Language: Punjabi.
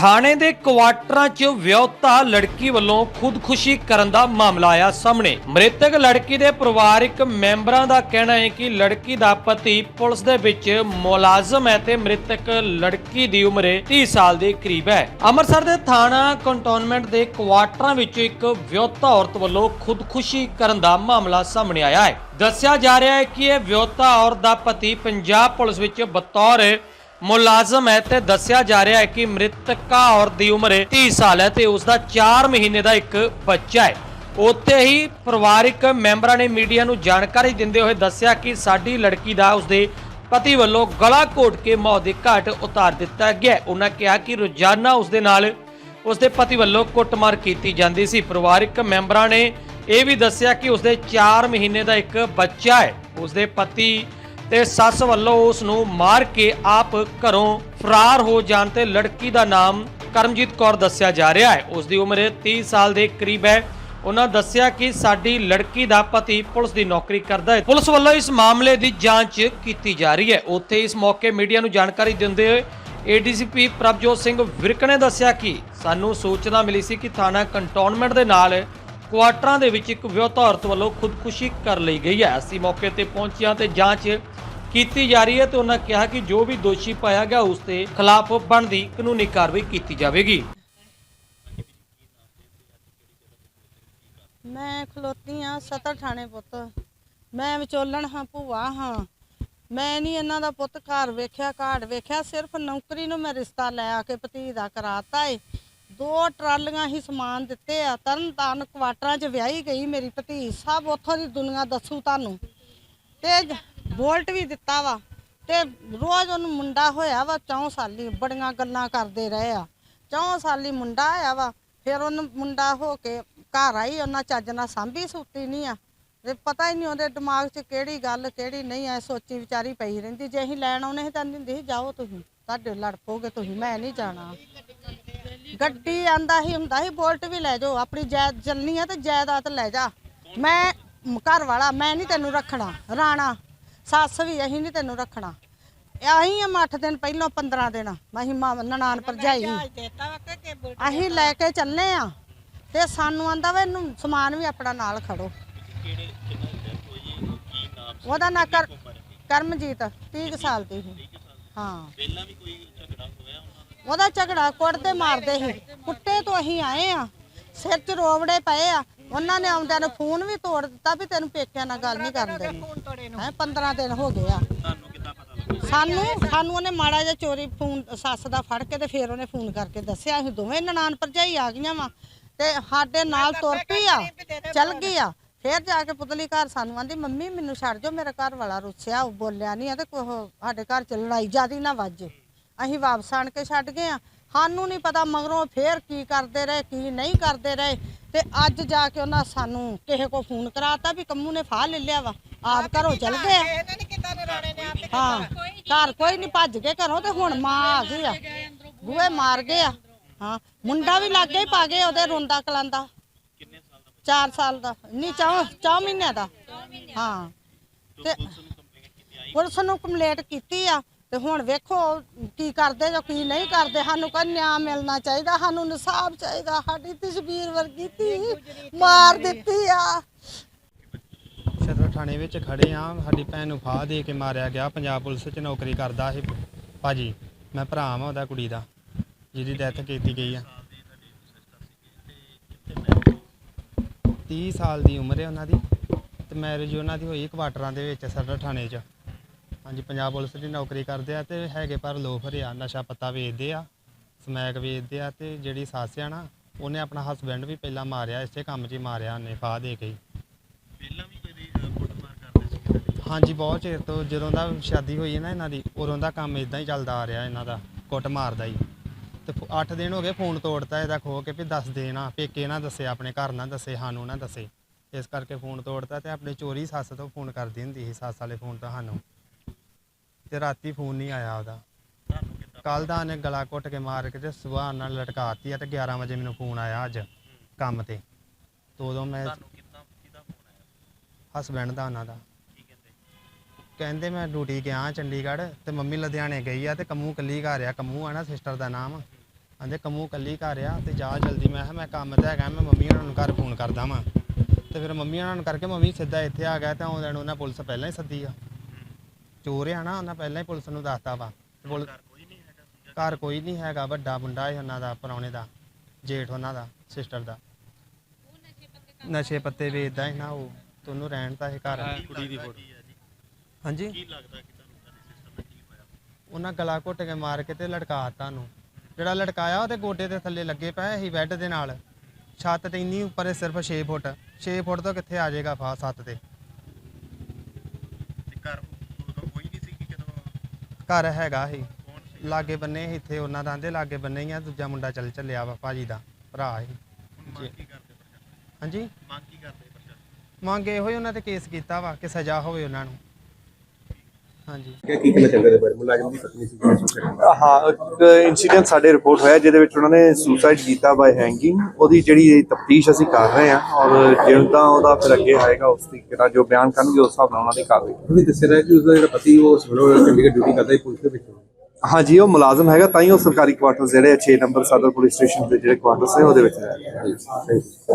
ਥਾਣੇ ਦੇ ਕੁਆਟਰਾਂ 'ਚ ਵਿਆਹੁਤਾ ਲੜਕੀ ਵੱਲੋਂ ਖੁਦਕੁਸ਼ੀ ਕਰਨ ਦਾ ਮਾਮਲਾ ਆਇਆ ਸਾਹਮਣੇ। ਮ੍ਰਿਤਕ ਲੜਕੀ ਦੇ ਪਰਿਵਾਰਕ ਮੈਂਬਰਾਂ ਦਾ ਕਹਿਣਾ ਹੈ ਕਿ ਲੜਕੀ ਦਾ ਪਤੀ ਪੁਲਿਸ ਦੇ ਵਿੱਚ ਮੁਲਾਜ਼ਮ ਹੈ ਤੇ ਮ੍ਰਿਤਕ ਲੜਕੀ ਦੀ ਉਮਰ 30 ਸਾਲ ਦੇ ਕਰੀਬ ਹੈ। ਅੰਮ੍ਰਿਤਸਰ ਦੇ ਥਾਣਾ ਕੰਟੋਨਮੈਂਟ ਦੇ ਕੁਆਟਰਾਂ ਵਿੱਚ ਇੱਕ ਵਿਆਹੁਤਾ ਔਰਤ ਵੱਲੋਂ ਖੁਦਕੁਸ਼ੀ ਕਰਨ ਦਾ ਮਾਮਲਾ ਸਾਹਮਣੇ ਆਇਆ ਹੈ। ਦੱਸਿਆ ਜਾ ਰਿਹਾ ਹੈ ਕਿ ਇਹ ਵਿਆਹੁਤਾ ਔਰਤ ਦਾ ਪਤੀ ਪੰਜਾਬ ਪੁਲਿਸ ਵਿੱਚ ਬਤੌਰ ਮੁਲਾਜ਼ਮ ਹੈ ਤੇ ਦੱਸਿਆ ਜਾ ਰਿਹਾ ਹੈ ਕਿ ਮ੍ਰਿਤਕਾ ਔਰਤ ਦੀ ਉਮਰ 30 ਸਾਲ ਹੈ ਤੇ ਉਸ ਦਾ 4 ਮਹੀਨੇ ਦਾ ਇੱਕ ਬੱਚਾ ਹੈ। ਉੱਥੇ ਹੀ ਪਰਿਵਾਰਿਕ ਮੈਂਬਰਾਂ ਨੇ ਮੀਡੀਆ ਨੂੰ ਜਾਣਕਾਰੀ ਦਿੰਦੇ ਹੋਏ ਦੱਸਿਆ ਕਿ ਸਾਡੀ ਲੜਕੀ ਦਾ ਉਸਦੇ ਪਤੀ ਵੱਲੋਂ ਗਲਾ ਘੋਟ ਕੇ ਮੌਤ ਦੇ ਘਾਟ ਉਤਾਰ ਦਿੱਤਾ ਗਿਆ ਉਹਨਾਂ ਕਿਹਾ ਕਿ ਰੋਜ਼ਾਨਾ ਉਸਦੇ ਨਾਲ ਉਸਦੇ ਪਤੀ ਵੱਲੋਂ ਕੁੱਟਮਾਰ ਕੀਤੀ ਜਾਂਦੀ ਸੀ। ਪਰਿਵਾਰਿਕ ਮੈਂਬਰਾਂ ਨੇ ਇਹ ਵੀ ਦੱਸਿਆ ਕਿ ਉਸਦੇ 4 ਮਹੀਨੇ ਦਾ ਇੱਕ ਬੱਚਾ ਹੈ। ਉਸਦੇ ਪਤੀ ਤੇ ਸੱਸ ਵੱਲੋਂ ਉਸ ਨੂੰ ਮਾਰ ਕੇ ਆਪ ਘਰੋਂ ਫਰਾਰ ਹੋ ਜਾਣ ਤੇ ਲੜਕੀ ਦਾ ਨਾਮ ਕਰਮਜੀਤ ਕੌਰ ਦੱਸਿਆ ਜਾ ਰਿਹਾ ਹੈ। ਉਸ ਦੀ ਉਮਰ 30 ਸਾਲ ਦੇ ਕਰੀਬ ਹੈ। ਉਹਨਾਂ ਦੱਸਿਆ ਕਿ ਸਾਡੀ ਲੜਕੀ ਦਾ ਪਤੀ ਪੁਲਿਸ ਦੀ ਨੌਕਰੀ ਕਰਦਾ ਹੈ। ਪੁਲਿਸ ਵੱਲੋਂ ਇਸ ਮਾਮਲੇ ਦੀ ਜਾਂਚ ਕੀਤੀ ਜਾ ਰਹੀ ਹੈ। ਉੱਥੇ ਇਸ ਮੌਕੇ ਮੀਡੀਆ ਨੂੰ ਜਾਣਕਾਰੀ ਦਿੰਦੇ ਹੋਏ ਏਡੀਸੀਪੀ ਪ੍ਰਭਜੋਤ ਸਿੰਘ ਵਿਰਕ ਨੇ ਦੱਸਿਆ ਕਿ ਸਾਨੂੰ ਸੂਚਨਾ ਮਿਲੀ ਸੀ ਕਿ ਥਾਣਾ ਕੰਟੋਨਮੈਂਟ ਦੇ ਨਾਲ ਕੁਆਟਰਾਂ ਦੇ ਵਿੱਚ ਇੱਕ ਵਿਆਹੁਤਾ ਔਰਤ ਵੱਲੋਂ ਖੁਦਕੁਸ਼ੀ ਕਰ ਲਈ ਗਈ ਹੈ। ਅਸੀਂ ਮੌਕੇ ਤੇ ਪਹੁੰਚਿਆ ਤੇ ਜਾਂਚ ਕੀਤੀ ਜਾ ਰਹੀ ਹੈ ਤੇ ਉਹਨਾਂ ਕਿਹਾ ਕਿ ਜੋ ਵੀ ਦੋਸ਼ੀ ਪਾਇਆ ਗਿਆ, ਉਸ ਦੇ ਖਿਲਾਫ ਬਣਦੀ ਕਾਨੂੰਨੀ ਕਾਰਵਾਈ ਕੀਤੀ ਜਾਵੇਗੀ। ਮੈਂ ਖਲੋਤੀ ਆ ਸਤਰ ਥਾਣੇ ਪੁੱਤ। ਮੈਂ ਵਿਚੋਲਣ ਹਾਂ, ਭੂਆ ਹਾਂ। ਮੈਂ ਨਹੀਂ ਇਹਨਾਂ ਦਾ ਪੁੱਤ ਘਰ ਵੇਖਿਆ, ਘਾਟ ਵੇਖਿਆ, ਸਿਰਫ ਨੌਕਰੀ ਨੂੰ ਮੈਂ ਰਿਸ਼ਤਾ ਲੈ ਆ ਕੇ ਭਤੀ ਦਾ ਕਰਾਤਾ ਏ। ਦੋ ਟਰਾਲੀਆਂ ਹੀ ਸਮਾਨ ਦਿੱਤੇ ਆ। ਤਰਨ ਤਾਰਨ ਕੁਆਟਰਾਂ 'ਚ ਵਿਆਹੀ ਗਈ ਮੇਰੀ ਭਤੀ ਸਭ ਉੱਥੋਂ ਦੀ ਦੁਨੀਆ ਦੱਸੂ ਤੁਹਾਨੂੰ। ਤੇ ਬੋਲਟ ਵੀ ਦਿੱਤਾ ਵਾ। ਤੇ ਰੋਜ਼ ਉਹਨੂੰ ਮੁੰਡਾ ਹੋਇਆ ਵਾ 4 ਸਾਲੀ ਬੜੀਆਂ ਗੱਲਾਂ ਕਰਦੇ ਰਹੇ ਆ। ਚੌਂ ਸਾਲੀ ਮੁੰਡਾ ਆਇਆ ਵਾ। ਫਿਰ ਉਹਨੂੰ ਮੁੰਡਾ ਹੋ ਕੇ ਘਰ ਆਈ। ਉਹਨਾਂ ਚੱਜ ਨਾਲ ਸਾਂਭੀ ਸੁੱਤੀ ਨਹੀਂ ਆ। ਤੇ ਪਤਾ ਹੀ ਨਹੀਂ ਉਹਦੇ ਦਿਮਾਗ 'ਚ ਕਿਹੜੀ ਗੱਲ, ਕਿਹੜੀ ਨਹੀਂ। ਐ ਸੋਚੀ ਵਿਚਾਰੀ ਪਈ ਰਹਿੰਦੀ। ਜੇ ਅਸੀਂ ਲੈਣ ਆਉਣੇ ਸੀ ਤਾਂ ਦਿੰਦੀ ਸੀ, ਜਾਓ ਤੁਸੀਂ। ਤੁਹਾਡੇ ਲੜ ਪੋਗੇ ਤੁਸੀਂ। ਮੈਂ ਨਹੀਂ ਜਾਣਾ। ਗੱਡੀ ਆਂਦਾ ਹੀ ਹੁੰਦਾ ਸੀ ਬੋਲਟ ਵੀ ਲੈ ਜਾਓ ਆਪਣੀ ਜਾਇਦ ਚੱਲਣੀ ਆ ਤੇ ਜਾਇਦਾਦ ਲੈ ਜਾ। ਮੈਂ ਘਰ ਵਾਲਾ ਮੈਂ ਨਹੀਂ ਤੈਨੂੰ ਰੱਖਣਾ ਰਾਣਾ। ਸੱਸ ਵੀ ਅਸੀਂ ਨਹੀਂ ਤੈਨੂੰ ਰੱਖਣਾ। ਅਸੀਂ ਆ 8 ਦਿਨ ਪਹਿਲਾਂ 15 ਦਿਨ ਅਸੀਂ ਮਾਂ ਨਨਾਣ ਭਰਜਾਈ। ਅਸੀਂ ਲੈ ਕੇ ਚੱਲੇ ਆ ਤੇ ਸਾਨੂੰ ਆਂਦਾ ਵਾ ਇਹਨੂੰ ਸਮਾਨ ਵੀ ਆਪਣਾ ਨਾਲ ਖੜੋ। ਉਹਦਾ ਨਾਂ ਕਰ ਕਰਮਜੀਤ 30 ਕੁ ਸਾਲ ਦੀ ਹਾਂ। ਪਹਿਲਾਂ ਵੀ ਕੋਈ ਉਹਦਾ ਝਗੜਾ ਕੁੱਟਦੇ ਮਾਰਦੇ ਸੀ। ਕੁੱਟੇ ਤੋਂ ਅਸੀਂ ਆਏ ਆ। ਸਿਰ 'ਚ ਰੋਵੜੇ ਪਏ ਆ। ਉਹਨਾਂ ਨੇ ਆਉਂਦਿਆਂ ਨੂੰ ਫੋਨ ਵੀ ਤੋੜ ਦਿੱਤਾ ਵੀ ਤੈਨੂੰ ਪੇਕਿਆਂ ਨਾਲ ਗੱਲ ਨਹੀਂ ਕਰਨ ਦੇਣੀ। ਹੈ 15 ਦਿਨ ਹੋ ਗਏ ਆ। ਸਾਨੂੰ ਸਾਨੂੰ ਉਹਨੇ ਮਾੜਾ ਜਿਹਾ ਚੋਰੀ ਫੋਨ, ਸੱਸ ਦਾ ਫੜ ਕੇ ਤੇ ਫਿਰ ਉਹਨੇ ਫੋਨ ਕਰਕੇ ਦੱਸਿਆ, ਅਸੀਂ ਦੋਵੇਂ ਨਨਾਣ ਭਰਜਾਈ ਆ ਗਈਆਂ ਵਾ। ਤੇ ਸਾਡੇ ਨਾਲ ਤੁਰ ਪਈ ਆ, ਚੱਲ ਗਈ ਆ। ਫਿਰ ਜਾ ਕੇ ਪੁਤਲੀ ਘਰ ਸਾਨੂੰ ਆਂਦੀ, ਮੰਮੀ, ਮੈਨੂੰ ਛੱਡ ਜਾਓ, ਮੇਰਾ ਘਰ ਵਾਲਾ ਰੁੱਸਿਆ, ਉਹ ਬੋਲਿਆ ਨਹੀਂ ਆ ਤੇ ਸਾਡੇ ਘਰ ਚ ਲੜਾਈ ਜਿਆਦੀ ਨਾ ਵੱਜ ਅਸੀਂ ਵਾਪਸ ਆਣ ਕੇ ਛੱਡ ਗਏ ਆ। ਸਾਨੂੰ ਨਹੀਂ ਪਤਾ ਮਗਰੋਂ ਫੇਰ ਕੀ ਕਰਦੇ ਰਹੇ ਕੀ ਨਹੀਂ ਕਰਦੇ ਰਹੇ। ਤੇ ਅੱਜ ਜਾ ਕੇ ਉਹਨਾਂ ਸਾਨੂੰ ਕਿਸੇ ਕੋ ਫੋਨ ਕਰਾਤਾ ਵੀ ਕੰਮੂ ਨੇ ਫਾਹ ਲੈ ਲਿਆ ਵਾ। ਆਪ ਘਰੋਂ ਚਲ ਗਏ ਆ। ਹਾਂ? ਘਰ ਕੋਈ ਨਹੀਂ ਭੱਜ ਕੇ ਘਰੋਂ ਤੇ ਹੁਣ ਮਾਂ ਆ ਗਈ ਆ। ਬੂਹੇ ਮਾਰ ਗਏ ਆ। ਹਾਂ ਮੁੰਡਾ ਵੀ ਲੱਗੇ ਹੀ ਪਾ ਗਏ ਉਹਦੇ ਰੋਂਦਾ ਕਲਾਂਦਾ। ਕਿੰਨੇ ਸਾਲ 4 ਦਾ ਸਾਲ ਦਾ ਨਹੀਂ ਚੌ ਚੌ ਮਹੀਨਿਆਂ ਦਾ। ਹਾਂ ਤੇ ਪੁਲਿਸ ਨੂੰ ਕੰਪਲੇਂਟ ਕੀਤੀ ਆਈ? ਪੁਲਿਸ ਨੂੰ ਕੰਪਲੇਂਟ ਕੀਤੀ ਆ। ਤੇ ਹੁਣ ਵੇਖੋ ਕੀ ਕਰਦੇ ਜੋ ਕੀ ਨਹੀਂ ਕਰਦੇ, ਸਾਨੂੰ ਕੋਈ ਨਿਆਂ ਮਿਲਣਾ ਚਾਹੀਦਾ, ਸਾਨੂੰ ਇਨਸਾਫ ਚਾਹੀਦਾ, ਸਾਡੀ ਤਸਵੀਰ ਵਰਗੀ ਧੀ ਮਾਰ ਦਿੱਤੀ ਆ। ਸਦਰ ਥਾਣੇ ਵਿੱਚ ਖੜੇ ਆ, ਸਾਡੀ ਭੈਣ ਨੂੰ ਫਾਹ ਦੇ ਕੇ ਮਾਰਿਆ ਗਿਆ, ਪੰਜਾਬ ਪੁਲਿਸ 'ਚ ਨੌਕਰੀ ਕਰਦਾ ਸੀ ਭਾਜੀ, ਮੈਂ ਭਰਾ ਵਾਂ ਉਹਦਾ, ਕੁੜੀ ਦਾ, ਜਿਹਦੀ ਡੈਥ ਕੀਤੀ ਗਈ ਆ। 30 ਸਾਲ ਦੀ ਉਮਰ ਹੈ ਉਹਨਾਂ ਦੀ, ਤੇ ਮੈਰਿਜ ਉਹਨਾਂ ਦੀ ਹੋਈ ਕੁਆਟਰਾਂ ਦੇ ਵਿੱਚ ਸਦਰ ਥਾਣੇ 'ਚ। ਹਾਂਜੀ ਪੰਜਾਬ ਪੁਲਿਸ ਦੀ ਨੌਕਰੀ ਕਰਦੇ ਆ ਤੇ ਹੈਗੇ ਪਰ ਲੋਫਰ ਆ ਨਸ਼ਾ ਪੱਤਾ ਵੇਚਦੇ ਆ ਸਮੈਕ ਵੇਚਦੇ ਆ ਤੇ ਜਿਹੜੀ ਸੱਸ ਆ ਨਾ ਉਹਨੇ ਆਪਣਾ ਹਸਬੈਂਡ ਵੀ ਪਹਿਲਾਂ ਮਾਰਿਆ ਇਸੇ ਕੰਮ 'ਚ ਹੀ ਮਾਰਿਆ ਉਹਨੇ ਫਾਹ ਦੇ ਕੇ। ਹੀ ਪਹਿਲਾਂ ਵੀ ਕੋਈ ਕੁੱਟਮਾਰ ਕਰਦੇ ਸੀ ਤੁਹਾਡੀ? ਹਾਂਜੀ ਬਹੁਤ ਚਿਰ ਤੋਂ ਜਦੋਂ ਦਾ ਸ਼ਾਦੀ ਹੋਈ ਹੈ ਨਾ ਇਹਨਾਂ ਦੀ ਉਦੋਂ ਦਾ ਕੰਮ ਇਦਾਂ ਹੀ ਚੱਲਦਾ ਆ ਰਿਹਾ ਇਹਨਾਂ ਦਾ ਕੁੱਟ ਮਾਰਦਾ ਹੀ। ਤੇ 8 ਦਿਨ ਹੋ ਗਏ ਫੋਨ ਤੋੜਤਾ ਇਹਦਾ ਖੋ ਕੇ ਵੀ ਦੱਸ ਦੇ ਨਾ ਪੇਕੇ ਨਾ ਦੱਸੇ ਆਪਣੇ ਘਰ ਨਾ ਦੱਸੇ ਸਾਨੂੰ ਨਾ ਦੱਸੇ। ਇਸ ਕਰਕੇ ਫੋਨ ਤੋੜਤਾ ਤੇ ਆਪਣੇ ਚੋਰੀ ਸੱਸ ਤੋਂ ਫੋਨ ਕਰਦੀ ਹੁੰਦੀ ਸੀ ਸੱਸ ਵਾਲੇ ਫੋਨ ਤੋਂ ਸਾਨੂੰ। ਤੇ ਰਾਤੀ ਫੋਨ ਨਹੀਂ ਆਇਆ ਉਹਦਾ। ਤੁਹਾਨੂੰ ਕਿੱਦਾਂ ਕੱਲ ਦਾ ਉਹਨੇ ਗਲਾ ਘੁੱਟ ਕੇ ਮਾਰ ਕੇ ਤੇ ਸਵੇਰ ਨਾਲ ਲਟਕਾਤੀ ਆ ਤੇ 11 ਵਜੇ ਮੈਨੂੰ ਫੋਨ ਆਇਆ ਅੱਜ ਕੰਮ ਤੇ। ਤੇ ਉਦੋਂ ਮੈਂ ਤੁਹਾਨੂੰ ਕਿੱਦਾਂ ਕਿਹਦਾ ਫੋਨ ਆਇਆ? ਹਸਬੈਂਡ ਦਾ ਉਹਨਾਂ ਦਾ। ਕੀ ਕਹਿੰਦੇ? ਕਹਿੰਦੇ ਮੈਂ ਡਿਊਟੀ ਗਿਆ ਚੰਡੀਗੜ੍ਹ ਤੇ ਮੰਮੀ ਲੁਧਿਆਣੇ ਗਈ ਆ ਤੇ ਕੰਮੂ ਕੱਲੀ ਘਰ ਆ ਕੰਮੂ ਆ ਨਾ ਸਿਸਟਰ ਦਾ ਨਾਮ। ਆਂਦੇ ਕੰਮੂ ਕੱਲੀ ਘਰ ਆ ਤੇ ਜਾ ਜਲਦੀ। ਮੈਂ ਕਿਹਾ ਮੈਂ ਕੰਮ ਤੇ ਹੈਗਾ ਮੈਂ ਮੰਮੀ ਉਹਨਾਂ ਨੂੰ ਘਰ ਫੋਨ ਕਰਦਾ ਵਾਂ। ਤੇ ਫਿਰ ਮੰਮੀ ਉਹਨਾਂ ਨੂੰ ਕਰਕੇ ਮੰਮੀ ਸਿੱਧਾ ਇੱਥੇ ਆ ਗਿਆ ਤੇ ਆਉਂਦਿਆਂ ਨੂੰ ਉਹਨਾਂ ਪੁਲਿਸ ਪਹਿਲਾਂ ਹੀ ਸੱਦੀ ਆ। ਚੋਰ ਆ ਨਾ ਉਹਨਾਂ ਪਹਿਲਾਂ ਹੀ ਪੁਲਿਸ ਨੂੰ ਦੱਸਤਾ ਵਾ। ਪੁਲਿਸ ਘਰ ਕੋਈ ਨਹੀਂ ਹੈਗਾ ਸੀਗਾ। ਘਰ ਕੋਈ ਨਹੀਂ ਹੈਗਾ ਵੱਡਾ ਮੁੰਡਾ ਹੈ ਉਹਨਾਂ ਦਾ ਪਰੌਣੇ ਦਾ ਜੇਠ ਉਹਨਾਂ ਦਾ ਸਿਸਟਰ ਦਾ। ਨਸ਼ੇ ਪੱਤੇ ਵੇਚਦਾ ਹੈ ਨਾ ਉਹ ਤੇ ਉਹਨੂੰ ਰਹਿਣ ਤਾਂ ਇਹ ਘਰ ਕੁੜੀ ਦੀ ਫੋਟੋ। ਹਾਂਜੀ? ਕੀ ਲੱਗਦਾ ਕਿ ਤੁਹਾਨੂੰ ਤੁਹਾਡੇ ਸਿਸਟਮ ਨਾਲ ਕੀ ਹੋਇਆ? ਉਹਨਾਂ ਗਲਾ ਘੁੱਟ ਕੇ ਮਾਰ ਕੇ ਤੇ ਲਟਕਾਤਾ ਨੂੰ ਜਿਹੜਾ ਲਟਕਾਇਆ ਉਹਦੇ ਗੋਡੇ ਦੇ ਥੱਲੇ ਲੱਗੇ ਪਏ ਸੀ ਬੈੱਡ ਦੇ ਨਾਲ। ਛੱਤ ਤੇ ਇੰਨੀ ਉੱਪਰ ਹੈ ਸਿਰਫ 6 ਫੁੱਟ। 6 ਫੁੱਟ ਤੋਂ ਕਿੱਥੇ ਆ ਜਾਏਗਾ ਫਾ ਸੱਤ ਤੇ ਘਰ ਉਦੋਂ ਕੋਈ ਨਹੀਂ ਸੀ ਕਿ ਜਦੋਂ ਘਰ ਹੈਗਾ ਸੀ। ਲਾਗੇ ਬੰਨੇ ਸੀ ਇੱਥੇ ਉਹਨਾਂ ਦਾ ਆਂਦੇ ਲਾਗੇ ਬੰਨੇ ਹੀ ਆ ਦੂਜਾ ਮੁੰਡਾ ਚੱਲ ਚੱਲਿਆ ਵਾ ਭਾਜੀ ਦਾ ਭਰਾ ਸੀ। ਪ੍ਰਸ਼ਾਸਨ? ਹਾਂਜੀ? ਮੰਗ ਕੀ ਕਰਦੇ ਪ੍ਰਸ਼ਾਸਨ? ਮੰਗ ਇਹੋ ਹੀ ਉਹਨਾਂ ਤੇ ਕੇਸ ਕੀਤਾ ਵਾ ਕਿ ਸਜ਼ਾ ਹੋਵੇ ਉਹਨਾਂ ਨੂੰ। ਹਾਂਜੀ। ਕੀ ਕਹਿਣਾ ਚਾਹੁੰਦੇ ਨੇ ਬਾਰੇ ਮੁਲਾਜ਼ਮ ਦੀ ਪਤਨੀ ਸੀ ਹਾਂ? ਇੱਕ ਇਨਸੀਡੈਂਟ ਸਾਡੇ ਰਿਪੋਰਟ ਹੋਇਆ ਜਿਹਦੇ ਵਿੱਚ ਉਹਨਾਂ ਨੇ ਸੁਸਾਈਡ ਕੀਤਾ ਬਾਈ ਹੈਂਗਿੰਗ ਉਹਦੀ ਜਿਹੜੀ ਤਫਤੀਸ਼ ਅਸੀਂ ਕਰ ਰਹੇ ਹਾਂ ਔਰ ਜਿਵੇਂ ਉਹਦਾ ਫਿਰ ਅੱਗੇ ਆਏਗਾ ਉਸ ਤਰੀਕੇ ਨਾਲ ਜੋ ਬਿਆਨ ਕਰਨਗੇ ਉਸ ਹਿਸਾਬ ਨਾਲ ਉਹਨਾਂ ਦੀ ਕਾਰਵਾਈ ਉਹਨੇ ਦੱਸਿਆ ਰਿਹਾ ਕਿ ਉਸਦਾ ਜਿਹੜਾ ਪਤੀ ਉਹ ਸਿਵਲ ਚੰਡੀਗੜ੍ਹ ਡਿਊਟੀ ਕਰਦਾ ਸੀ ਪੁਲਿਸ ਦੇ ਵਿੱਚ। ਹਾਂਜੀ ਉਹ ਮੁਲਾਜ਼ਮ ਹੈਗਾ ਤਾਂ ਹੀ ਉਹ ਸਰਕਾਰੀ ਕੁਆਰਟਰਸ ਜਿਹੜੇ 6 ਨੰਬਰ ਸਦਰ ਪੁਲਿਸ ਸਟੇਸ਼ਨ ਦੇ ਜਿਹੜੇ ਕੁਆਰਟਰਸ ਨੇ ਉਹਦੇ ਵਿੱਚ ਰਹਿ ਰਿਹਾ ਥੈਂਕ ਯੂ